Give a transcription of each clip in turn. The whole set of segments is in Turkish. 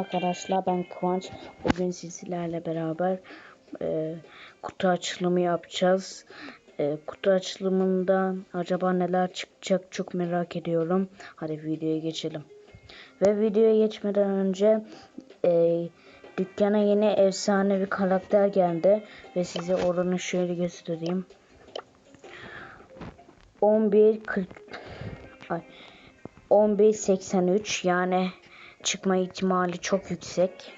arkadaşlar ben Kıvanç. Bugün sizlerle beraber e, kutu açılımı yapacağız. E, kutu açılımından acaba neler çıkacak çok merak ediyorum. Hadi videoya geçelim. Ve videoya geçmeden önce e, dükkana yeni efsane bir karakter geldi. Ve size oranı şöyle göstereyim. 11 40 ay 11.83 yani çıkma ihtimali çok yüksek.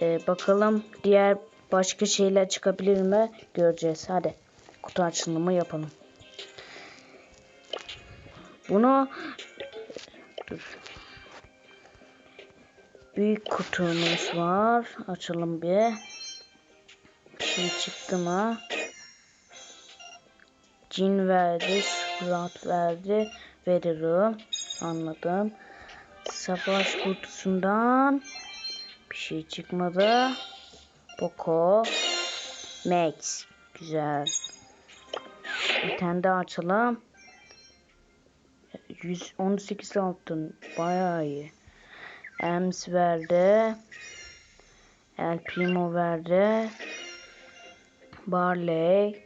Ee, bakalım diğer başka şeyler çıkabilir mi göreceğiz. Hadi kutu açılımı yapalım. Bunu dur. Büyük kutumuz var. Açalım bir. Bir şey çıktı mı? Cin verdi, surat verdi, veririm. Anladım. Savaş kutusundan bir şey çıkmadı. Poco, Max, güzel. Bir tane daha açalım. 118 altın, bayağı iyi. Ems verdi. El Primo verdi. Barley.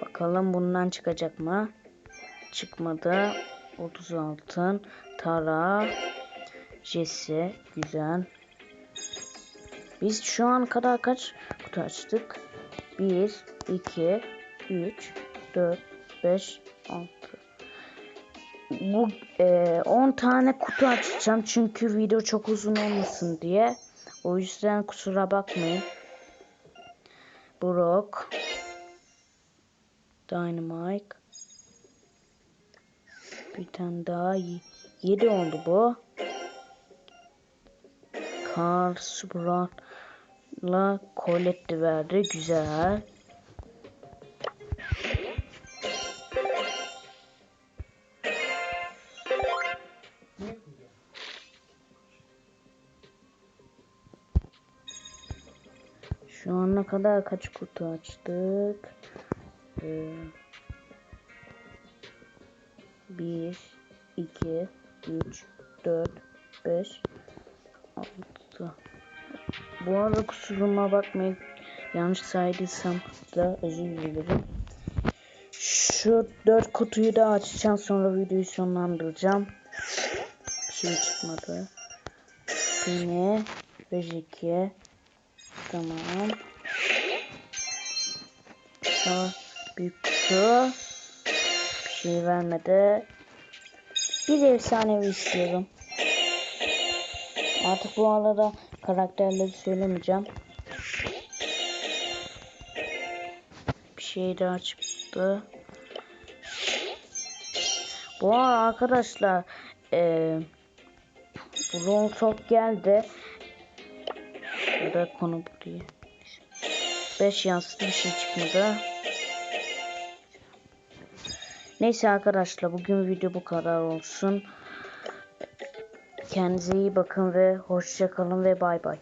Bakalım bundan çıkacak mı? Çıkmadı. 30 altın. Tara. Jesse. Güzel. Biz şu an kadar kaç kutu açtık? 1, 2, 3, 4, 5, 6. Bu e, 10 tane kutu açacağım çünkü video çok uzun olmasın diye. O yüzden kusura bakmayın. Brock. Dynamite. Bir tane daha 7 oldu bu. Carl Sprout'la Colette verdi. Güzel. Şu ana kadar kaç kutu açtık? Ee, 1, 2, 3, 4, 5, 6. Bu arada kusuruma bakmayın. Yanlış saydıysam da özür dilerim. Şu 4 kutuyu da açacağım. Sonra videoyu sonlandıracağım. Bir şey çıkmadı. Yine Rejiki. Tamam. Sağ büyük kutu. Şey vermedi. Bir efsanevi istiyorum. Artık bu arada karakterleri söylemeyeceğim. Bir şey daha çıktı. Bu arada arkadaşlar e, Brawl Talk geldi. Ya da konu bu diye. 5 yansıtı bir şey çıkmadı. Neyse arkadaşlar bugün video bu kadar olsun. Kendinize iyi bakın ve hoşça kalın ve bay bay.